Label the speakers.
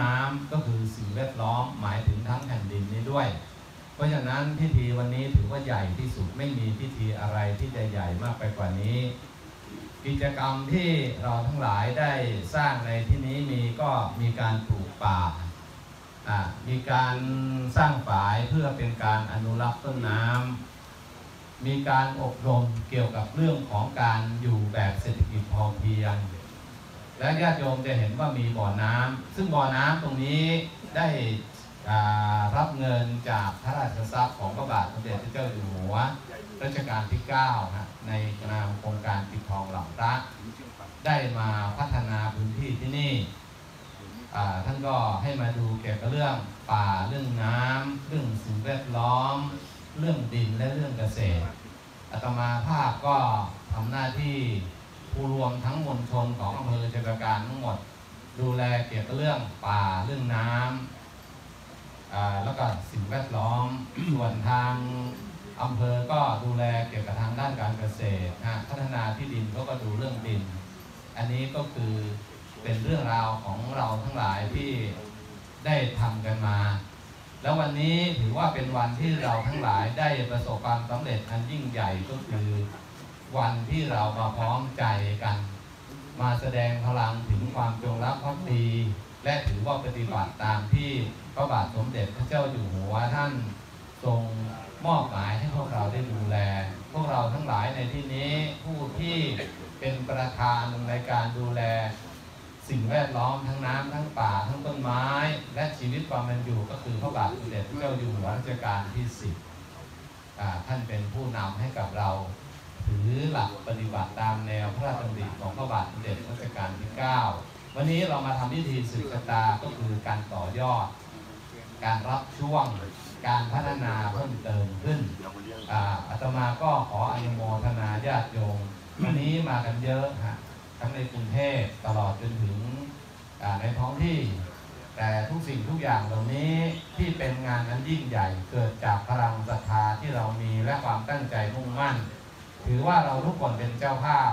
Speaker 1: น้ำก็คือสิ่งแวดล้อมหมายถึงทั้งแผ่นดินนี้ด้วย เพราะฉะนั้นพิธีวันนี้ถือว่าใหญ่ที่สุดไม่มีพิธีอะไรที่จะใหญ่มากไปกว่านี้ กิจกรรมที่เราทั้งหลายได้สร้างในที่นี้มีก็มีการปลูกป่าอ่ามีการสร้างฝายเพื่อเป็นการอนุรักษ์ต้นน้ำมีการอบรมเกี่ยวกับเรื่องของการอยู่แบบเศรษฐกิจพอเพียง และญาติโยมจะเห็นว่ามีบ่อน้ำซึ่งบ่อน้ำตรงนี้ได้รับเงินจากพระราชทรัพย์ของพระบาทสมเด็จพระเจ้าอยู่หัวรัชกาลที่9ฮะในนามโครงการปิดทองหลังพระได้มาพัฒนาพื้นที่ที่นี่ท่านก็ให้มาดูเกี่ยวกับเรื่องป่าเรื่องน้ำเรื่องสิ่งแวดล้อม เรื่องดินและเรื่องเกษตรอาตมาภาพก็ทำหน้าที่ ผู้รวมทั้งมวลชนของอำเภอจักรการทั้งหมด ดูแลเกี่ยวกับเรื่องป่าเรื่องน้ำอ่าแล้วก็สิ่งแวดล้อมส่วนทางอำเภอก็ดูแลเกี่ยวกับทางด้านการเกษตรนะพัฒนาที่ดินเขาก็ดูเรื่องดิน อันนี้ก็คือเป็นเรื่องราวของเราทั้งหลายที่ได้ทำกันมา แล้ววันนี้ถือว่าเป็นวันที่เราทั้งหลายได้ประสบความสำเร็จอันยิ่งใหญ่ก็คือ วันที่เรามาพร้อมใจกัน มาแสดงพลังถึงความจงรักภักดี และถือว่าปฏิบัติตามที่พระบาทสมเด็จพระเจ้าอยู่หัวท่านทรงมอบหมายให้พวกเราได้ดูแล พวกเราทั้งหลายในที่นี้ผู้ที่เป็นประธานในการดูแล สิ่งแวดล้อมทั้งน้ำทั้งป่าทั้งต้นไม้ และชีวิตความเป็นอยู่ก็คือพระบาทสมเด็จพระเจ้าอยู่หัวรัชกาลที่สิบท่านเป็นผู้นำให้กับเรา ถือหลักปฏิบัติตามแนวพระราชดำริของพระบาทสมเด็จพรักาลที่ 9 วันนี้เรามาทำพิธีสืบชะตาก็คือการต่อยอด การรับช่วงการพัฒนาเพิ่มเติมขึ้นอาตมาก็ขออนุโมทนาญาติโยมวันนี้มากันเยอะฮะทั้งในกรุงเทพตลอดจนถึงในท้องที่ แต่ทุกสิ่งทุกอย่างเหล่านี้ที่เป็นงานนั้นยิ่งใหญ่เกิดจากพลังศรัทธาที่เรามีและความตั้งใจมุ่งมั่น ถือว่าเราทุกคนเป็นเจ้าภาพ